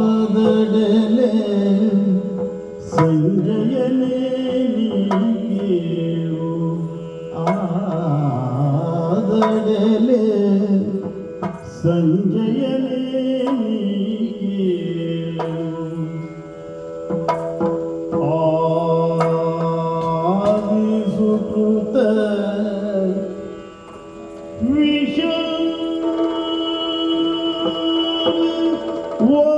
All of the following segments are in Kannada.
ಆದಡಲೆ ಸಂಜಯನೇ ನೀರು ಆದಡಲೆ ಸಂಜಯನೇ ನೀರು ಆದಿಸುಕೃತ Whoa!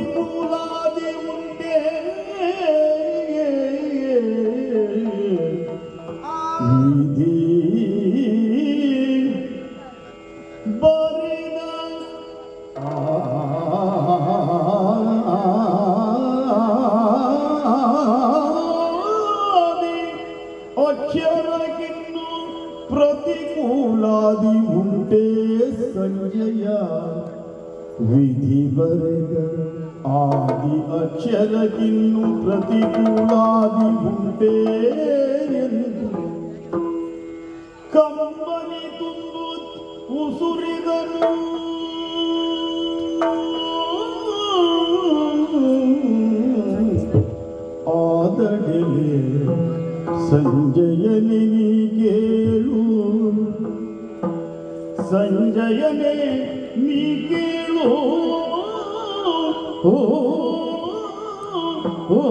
ಪ್ರತಿಕೂಲಾದಿ ಉಂಟೆ ಸಂಜಯ. ವಿಧಿ ಬರೆದ ಆದಿ ಅಕ್ಷರಗಿನ್ನು ಪ್ರತಿಕೂಲಾದಿ ಉಂಟೆ ಎಂದು. ಕಂಬನಿ ತುಂಬು ಉಸುರಿದನು ಆದಡಲೆ ಸಂಜಯನೇ ಸಂಜಯನೇ ನೀ ಕೇಳು ಓ ಓ